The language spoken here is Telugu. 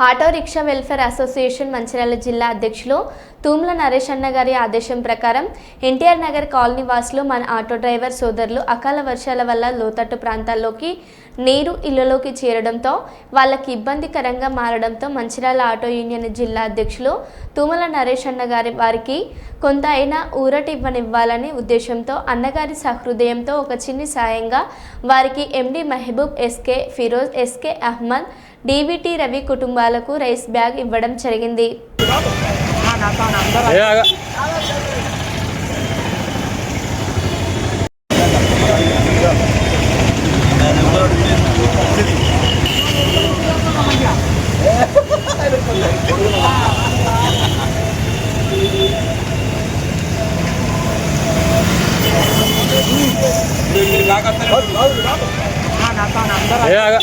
Auto rickshaw welfare association Mancherial జిల్లా అధ్యక్షులు తూమ్ల నరేష్ అన్న గారి ఆదేశం ప్రకారం ఎన్టీఆర్ నగర్ కాలనీ వాసులు మన ఆటో డ్రైవర్ సోదరులు అకాల వర్షాల వల్ల లోతట్టు ప్రాంతాల్లోకి నీరు ఇళ్ళలోకి చేరడంతో వాళ్ళకి ఇబ్బందికరంగా మారడంతో మంచిర్యాల ఆటో యూనియన్ జిల్లా అధ్యక్షులు తూమల నరేష్ అన్న గారి వారికి కొంత అయినా ఊరట ఇవ్వనివ్వాలనే ఉద్దేశంతో అన్నగారి సహృదయంతో ఒక చిన్ని సాయంగా వారికి MD Mehboob SK Feroz SK Ahmed DVT Ravi కుటుంబాలకు రైస్ బ్యాగ్ ఇవ్వడం జరిగింది. ఏ ఆగా.